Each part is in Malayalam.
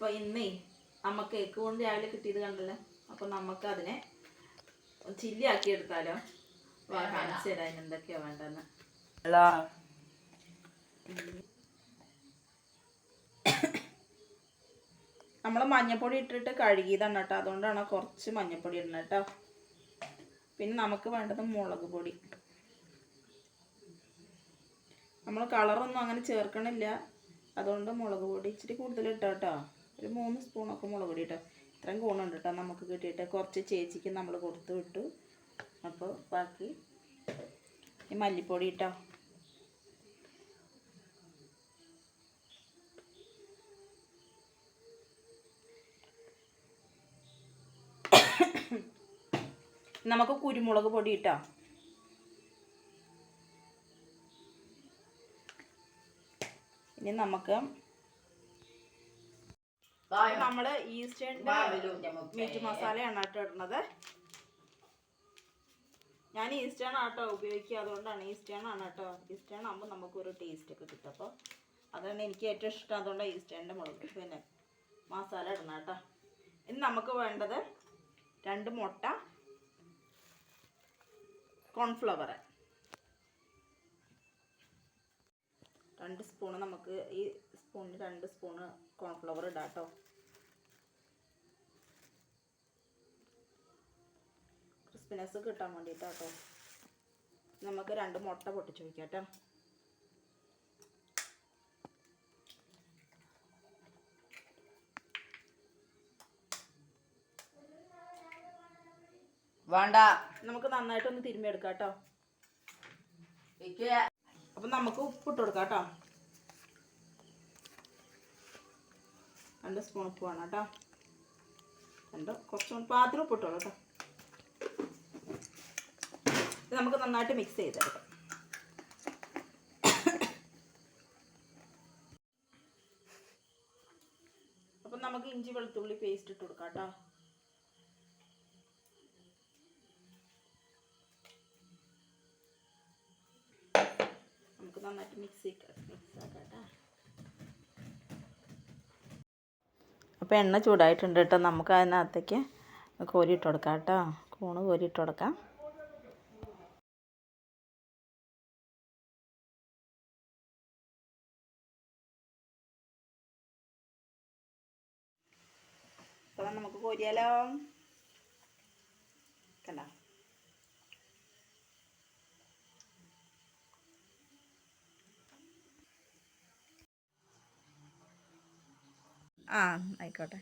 അപ്പോൾ ഇന്നേ അമ്മ കേക്ക് കൊണ്ട് രാവിലെ കിട്ടിയത് കണ്ടല്ലോ. അപ്പോൾ നമുക്ക് അതിനെ ചില്ലി ആക്കി എടുത്താലോ? വാ കാണിച്ചു തരാം അതിന് എന്തൊക്കെയാ വേണ്ടെന്ന് നമ്മൾ മഞ്ഞപ്പൊടി ഇട്ടിട്ട് കഴുകിയതാണ് കേട്ടോ. അതുകൊണ്ടാണ് കുറച്ച് മഞ്ഞപ്പൊടി ഇടുന്നത് കേട്ടോ. പിന്നെ നമുക്ക് വേണ്ടത് മുളക് പൊടി. നമ്മൾ കളറൊന്നും അങ്ങനെ ചേർക്കണില്ല. അതുകൊണ്ട് മുളക് പൊടി ഇച്ചിരി കൂടുതൽ ഇട്ടോ കേട്ടോ. ഒരു മൂന്ന് സ്പൂണൊക്കെ മുളക് പൊടി കേട്ടോ ഇത്രയും ഗുണമുണ്ട് കേട്ടോ നമുക്ക് കിട്ടിയിട്ട്. കുറച്ച് ചേച്ചിക്ക് നമ്മൾ കൊടുത്തു വിട്ടു. അപ്പോൾ ബാക്കി ഈ മല്ലിപ്പൊടി ഇട്ടോ. നമുക്ക് കുരുമുളക് പൊടി ഇട്ടോ. ഇനി നമുക്ക് നമ്മൾ ഈസ്റ്റേണിന്റെ മീറ്റ് മസാലയാണ് കേട്ടോ ഇടുന്നത്. ഞാൻ ഈസ്റ്റേൺ ആട്ടോ ഉപയോഗിക്കുക. അതുകൊണ്ടാണ് ഈസ്റ്റേൺ ആണ് കേട്ടോ ഈസ്റ്റേൺ ആകുമ്പോൾ നമുക്കൊരു ടേസ്റ്റ് ഒക്കെ കിട്ടും. അപ്പോൾ അതാണ് എനിക്ക് ഏറ്റവും ഇഷ്ടം. അതുകൊണ്ട് ഈസ്റ്റേണിന്റെ മുളക്. പിന്നെ മസാല ഇടണം കേട്ടോ. ഇനി നമുക്ക് വേണ്ടത് രണ്ട് മുട്ട കോൺഫ്ലവർ രണ്ട് സ്പൂണ് നമുക്ക് ഈ സ്പൂണിന് രണ്ട് സ്പൂണ് കോൺഫ്ലവർ ഇടാം കേട്ടോ ക്രിസ്പിനെസ് കിട്ടാൻ വേണ്ടിയിട്ടാ കേട്ടോ നമുക്ക് രണ്ട് മുട്ട പൊട്ടിച്ച് വയ്ക്കാം കേട്ടോ. വേണ്ട. നമുക്ക് നന്നായിട്ടൊന്ന് തിരുമ്മി എടുക്കാം കേട്ടോ അപ്പം നമുക്ക് ഉപ്പിട്ട് കൊടുക്കാം കേട്ടോ. രണ്ട് സ്പൂൺ ഉപ്പ് വേണം കേട്ടോ രണ്ട് കുറച്ച് പാത്രം ഉപ്പ് ഇട്ടോളൂ കേട്ടോ ഇത് നമുക്ക് നന്നായിട്ട് മിക്സ് ചെയ്തെടുക്കാം. അപ്പം നമുക്ക് ഇഞ്ചി വെളുത്തുള്ളി പേസ്റ്റ് ഇട്ട് കൊടുക്കാം കേട്ടോ നമുക്ക് നന്നായിട്ട് മിക്സ് മിക്സ് ആക്കാം കേട്ടോ അപ്പോൾ എണ്ണ ചൂടായിട്ടുണ്ട് കേട്ടോ. നമുക്ക് അതിനകത്തേക്ക് കോരിയിട്ട് കൊടുക്കാം കേട്ടോ. കൂണ് കോരിയിട്ട് കൊടുക്കാം. അപ്പോൾ നമുക്ക് കോരിയാലോ. കണ്ടോ? ആ ആയിക്കോട്ടെ.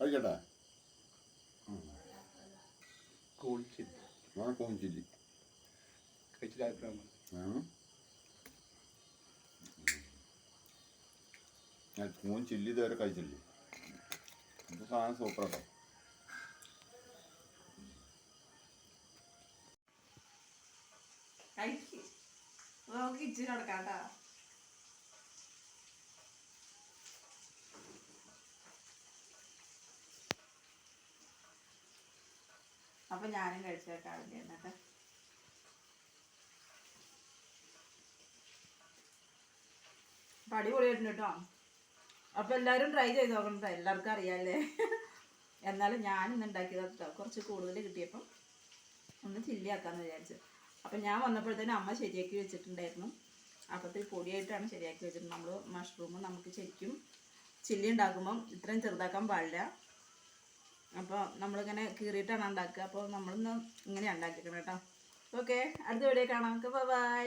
കഴിക്കട്ടെ? കോൺ ചില്ലി കൂൺ ചില്ലി ഇതുവരെ കഴിച്ചില്ലേ ഇത് സാധനം സൂപ്പറാട്ടോ നമുക്ക് ഇച്ചിരി കൊടുക്കാം കേട്ടോ. അപ്പൊ ഞാനും കഴിച്ചേക്കാവില്ല എന്നിട്ട്. അപ്പൊ അടിപൊളിയായിട്ടുണ്ട് കേട്ടോ. അപ്പൊ എല്ലാവരും ട്രൈ ചെയ്ത് നോക്കണം ട്ടോ. എല്ലാവർക്കും അറിയാല്ലേ? എന്നാലും ഞാൻ ഇന്ന് ഉണ്ടാക്കിയത് കുറച്ച് കൂടുതൽ കിട്ടിയപ്പം ഒന്ന് ചില്ലിയാക്കാന്ന് വിചാരിച്ചു. അപ്പം ഞാൻ വന്നപ്പോഴത്തേനും അമ്മ ശരിയാക്കി വെച്ചിട്ടുണ്ടായിരുന്നു. അപ്പത്തിൽ പൊടിയായിട്ടാണ് ശരിയാക്കി വെച്ചിട്ട് നമ്മൾ മഷ്റൂം നമുക്ക് ശരിക്കും ചില്ലി ഉണ്ടാക്കുമ്പം ഇത്രയും ചെറുതാക്കാൻ പാടില്ല. അപ്പോൾ നമ്മളിങ്ങനെ കീറിയിട്ടാണ് ഉണ്ടാക്കുക. അപ്പോൾ നമ്മളിന്ന് ഇങ്ങനെയാണ് ഉണ്ടാക്കിയിരിക്കുന്നത് കേട്ടോ ഓക്കെ അടുത്ത വീഡിയോ കാണാം. ബൈ